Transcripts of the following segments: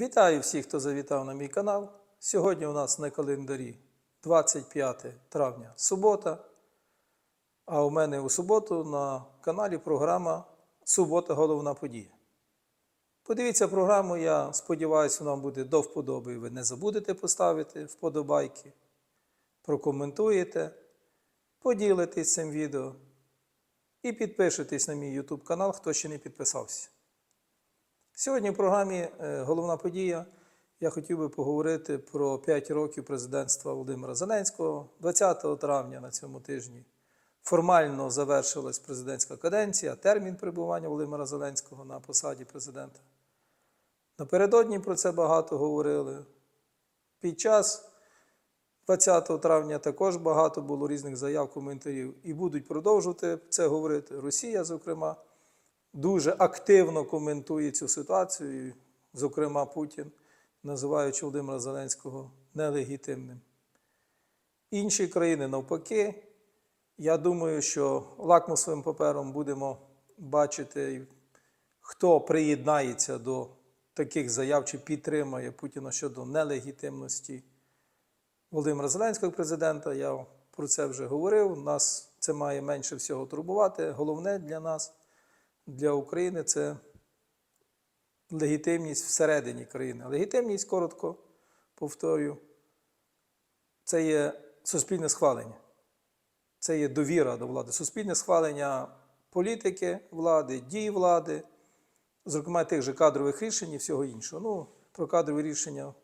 Вітаю всіх, хто завітав на мій канал. Сьогодні у нас на календарі 25 травня субота. А у мене у суботу на каналі програма Субота головна подія. Подивіться програму, я сподіваюся, вона буде до вподоби. Ви не забудете поставити вподобайки, прокоментуєте, поділитесь цим відео і підпишитесь на мій YouTube канал, хто ще не підписався. Сьогодні в програмі е, Головна подія. Я хотів би поговорити про 5 років президентства Володимира Зеленського. 20 травня на цьому тижні формально завершилась президентська каденція, термін перебування Володимира Зеленського на посаді президента. Напередодні про це багато говорили. Під час 20 травня також багато було різних заяв, коментарів і будуть продовжувати це говорити. Росія, зокрема, дуже активно коментує цю ситуацію, зокрема Путін, називаючи Володимира Зеленського нелегітимним. Інші країни навпаки. Я думаю, що лакмусовим папером будемо бачити, хто приєднається до таких заяв чи підтримає Путіна щодо нелегітимності Володимира Зеленського президента. Я про це вже говорив. Нас це має менше всього турбувати. Головне для нас, для України, це легітимність всередині країни. Легітимність, коротко повторюю, це є суспільне схвалення. Це є довіра до влади, суспільне схвалення політики влади, дій влади, зокрема тих же кадрових рішень і всього іншого. Ну, про кадрові рішення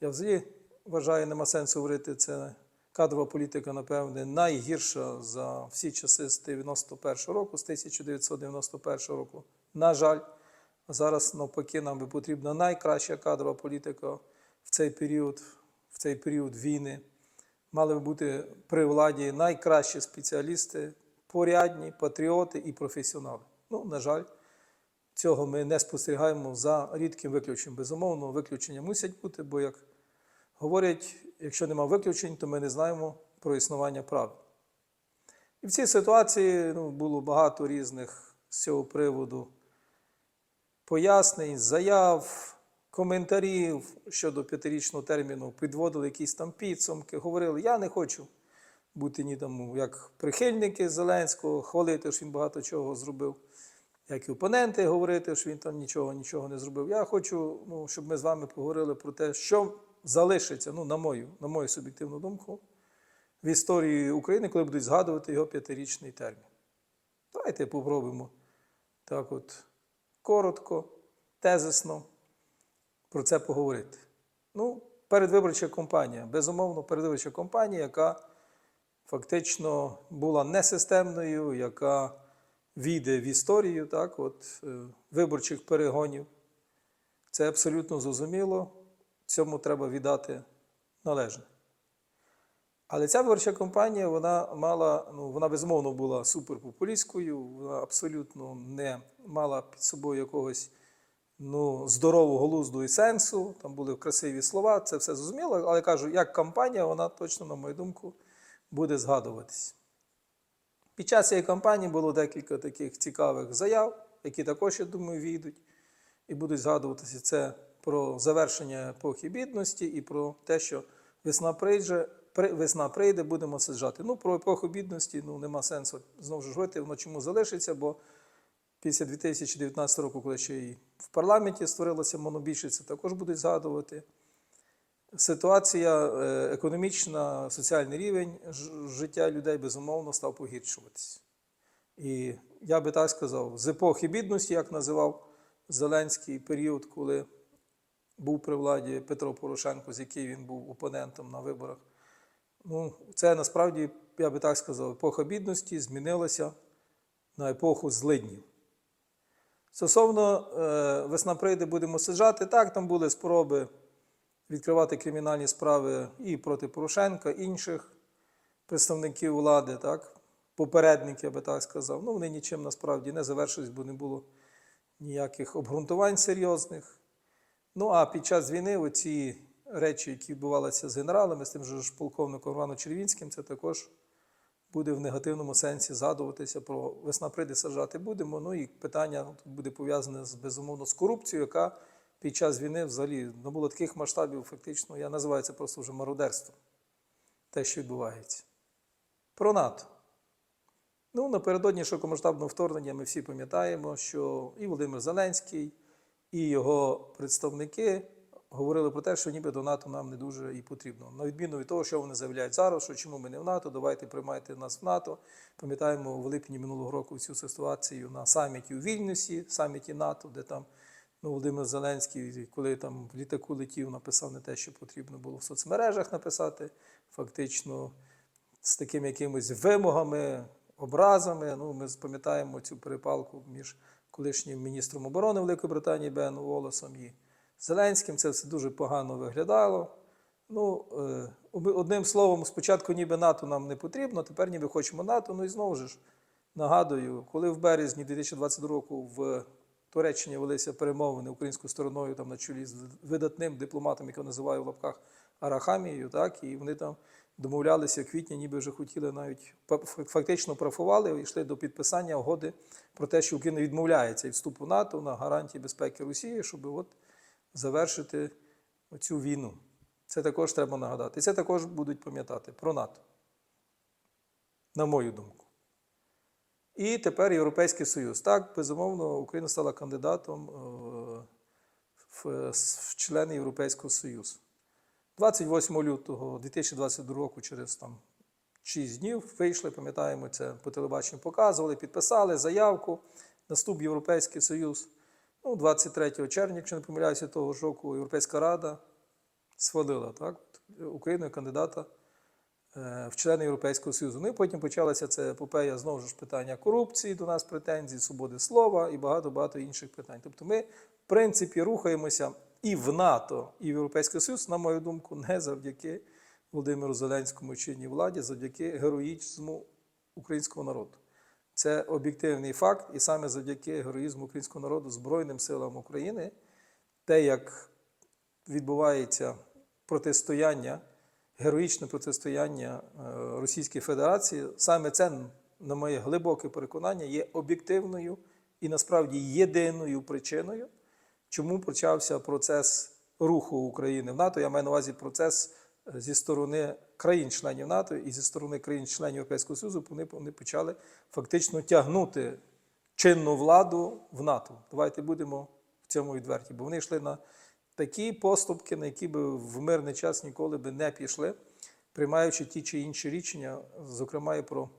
я взагалі вважаю, нема сенсу говорити. Це кадрова політика, напевне, найгірша за всі часи з 91 року, з 1991 року. На жаль, зараз навпаки нам би потрібна найкраща кадрова політика в цей період, в цей період війни мали б бути при владі найкращі спеціалісти, порядні, патріоти і професіонали. Ну, на жаль, цього ми не спостерігаємо за рідким виключенням. Безумовно, виключення мусять бути, бо, як говорять, якщо нема виключень, то ми не знаємо про існування правил. І в цій ситуації ну, було багато різних з цього приводу пояснень, заяв коментарів щодо п'ятирічного терміну, підводили якісь там підсумки, говорили, я не хочу бути ні там як прихильники Зеленського, хвалити, що він багато чого зробив, як і опоненти говорити, що він там нічого нічого не зробив. Я хочу, ну, щоб ми з вами поговорили про те, що залишиться, ну, на мою, на мою суб'єктивну думку, в історії України, коли будуть згадувати його п'ятирічний термін. Давайте попробуємо так от коротко, тезисно про це поговорити. Ну, передвиборча кампанія. Безумовно, передвиборча кампанія, яка фактично була несистемною, яка війде в історію так, от, е, виборчих перегонів. Це абсолютно зрозуміло. Цьому треба віддати належне. Але ця виборча кампанія, вона мала, ну, вона безумовно була суперпопулістською, вона абсолютно не мала під собою якогось ну, здорового глузду і сенсу, там були красиві слова, це все зрозуміло, але кажу, як кампанія, вона точно, на мою думку, буде згадуватись. Під час цієї кампанії було декілька таких цікавих заяв, які також, я думаю, війдуть і будуть згадуватися це про завершення епохи бідності і про те, що весна прийде, весна прийде, будемо саджати. Ну, про епоху бідності ну, нема сенсу знову ж говорити, воно чому залишиться, бо після 2019 року, коли ще і в парламенті створилася монобільшість, також будуть згадувати. Ситуація е, економічна, соціальний рівень життя людей безумовно став погіршуватися. І я би так сказав, з епохи бідності, як називав Зеленський період, коли був при владі Петро Порошенко, з яким він був опонентом на виборах. Ну, Це насправді, я би так сказав, епоха бідності змінилася на епоху злиднів. Стосовно е, весна прийде, будемо саджати. Так, там були спроби відкривати кримінальні справи і проти Порошенка, інших представників влади, так, попередників, я би так сказав. Ну, вони нічим насправді не завершились, бо не було ніяких обґрунтувань серйозних. Ну, а під час війни оці речі, які відбувалися з генералами, з тим же ж полковником Іваном Червінським, це також буде в негативному сенсі згадуватися про весна прийде саджати будемо. Ну і питання тут буде пов'язане з безумовно з корупцією, яка під час війни взагалі не було таких масштабів, фактично, я називаю це просто вже мародерством, те, що відбувається. Про НАТО. Ну, напередодні широкомасштабного вторгнення ми всі пам'ятаємо, що і Володимир Зеленський, і його представники говорили про те, що ніби до НАТО нам не дуже і потрібно. На відміну від того, що вони заявляють зараз, що чому ми не в НАТО, давайте приймайте нас в НАТО. Пам'ятаємо в липні минулого року цю ситуацію на саміті у Вільнюсі, саміті НАТО, де там ну, Володимир Зеленський, коли там в літаку летів, написав не те, що потрібно було в соцмережах написати, фактично з такими якимись вимогами, образами. Ну, ми пам'ятаємо цю перепалку між колишнім міністром оборони Великої Британії Бен Волосом і Зеленським. Це все дуже погано виглядало. Ну, е, одним словом, спочатку ніби НАТО нам не потрібно, тепер ніби хочемо НАТО. Ну і знову ж нагадую, коли в березні 2022 року в Туреччині велися перемовини українською стороною там на чолі з видатним дипломатом, якого називаю в лапках Арахамією, так, і вони там домовлялися в квітні, ніби вже хотіли навіть фактично прафували і йшли до підписання угоди про те, що Україна відмовляється від вступу НАТО на гарантії безпеки Росії, щоб от завершити цю війну. Це також треба нагадати. І це також будуть пам'ятати про НАТО, на мою думку. І тепер Європейський Союз. Так, безумовно, Україна стала кандидатом е, в, в члени Європейського Союзу. 28 лютого 2022 року, через там 6 днів, вийшли, пам'ятаємо, це по телебаченню показували, підписали заявку на вступ Європейський Союз. Ну, 23 червня, якщо не помиляюся, того ж року Європейська Рада схвалила так, Україну кандидата е, в члени Європейського Союзу. Ну і потім почалася ця епопея знову ж питання корупції, до нас претензій, свободи слова і багато-багато інших питань. Тобто ми, в принципі, рухаємося і в НАТО, і в Європейський Союз, на мою думку, не завдяки Володимиру Зеленському чинній владі, завдяки героїзму українського народу. Це об'єктивний факт, і саме завдяки героїзму українського народу, Збройним силам України, те, як відбувається протистояння, героїчне протистояння е, Російській Федерації, саме це, на моє глибоке переконання, є об'єктивною і насправді єдиною причиною, чому почався процес руху України в НАТО. Я маю на увазі процес е, зі сторони країн-членів НАТО і зі сторони країн-членів Європейського Союзу, вони, вони почали фактично тягнути чинну владу в НАТО. Давайте будемо в цьому відверті, бо вони йшли на такі поступки, на які би в мирний час ніколи би не пішли, приймаючи ті чи інші рішення, зокрема і про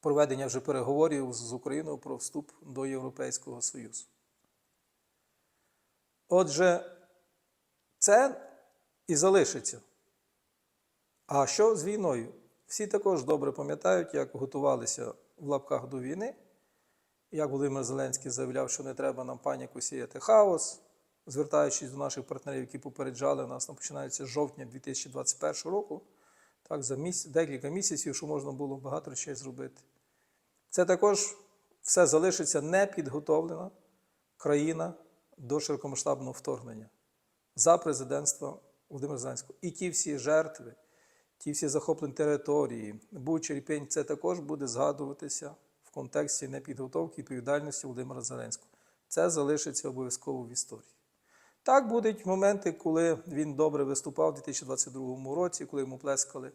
проведення вже переговорів з Україною про вступ до Європейського Союзу. Отже, це і залишиться. А що з війною? Всі також добре пам'ятають, як готувалися в лапках до війни, як Володимир Зеленський заявляв, що не треба нам паніку сіяти хаос, звертаючись до наших партнерів, які попереджали нас, там починається з жовтня 2021 року, так, за місяць, декілька місяців, що можна було багато речей зробити. Це також все залишиться непідготовлена країна до широкомасштабного вторгнення за президентства Володимира Зеленського. І ті всі жертви, ті всі захоплені території, Буча, Ірпінь, це також буде згадуватися в контексті непідготовки і відповідальності Володимира Зеленського. Це залишиться обов'язково в історії. Так будуть моменти, коли він добре виступав у 2022 році, коли йому плескали.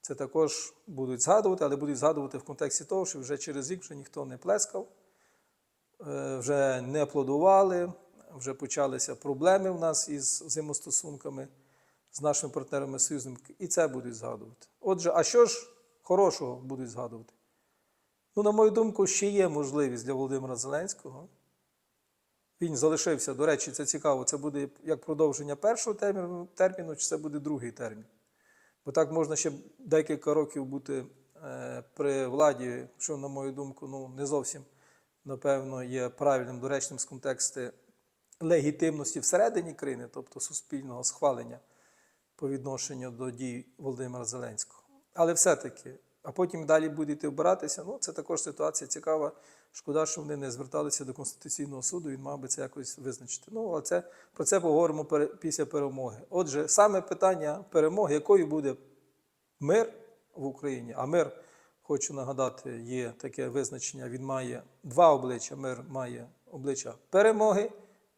Це також будуть згадувати, але будуть згадувати в контексті того, що вже через рік вже ніхто не плескав, е, вже не аплодували, вже почалися проблеми в нас із взаємостосунками з нашими партнерами союзниками, і це будуть згадувати. Отже, а що ж хорошого будуть згадувати? Ну, на мою думку, ще є можливість для Володимира Зеленського. Він залишився, до речі, це цікаво. Це буде як продовження першого терміну, чи це буде другий термін. Бо так можна ще декілька років бути е, при владі, що, на мою думку, ну, не зовсім, напевно, є правильним, доречним з контексту легітимності всередині країни, тобто суспільного схвалення по відношенню до дій Володимира Зеленського. Але все-таки, а потім далі будете вбиратися, ну, це також ситуація цікава. Шкода, що вони не зверталися до Конституційного суду, він мав би це якось визначити. Ну, але це, про це поговоримо після перемоги. Отже, саме питання перемоги, якою буде мир в Україні, а мир, хочу нагадати, є таке визначення, він має два обличчя. Мир має обличчя перемоги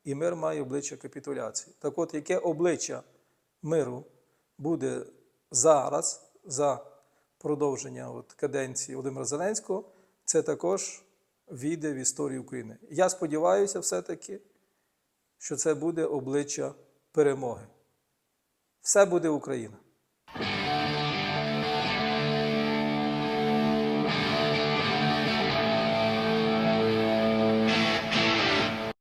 і мир має обличчя капітуляції. Так от, яке обличчя миру буде зараз за продовження от, каденції Володимира Зеленського, це також війде в історію України. Я сподіваюся, все-таки, що це буде обличчя перемоги. Все буде Україна.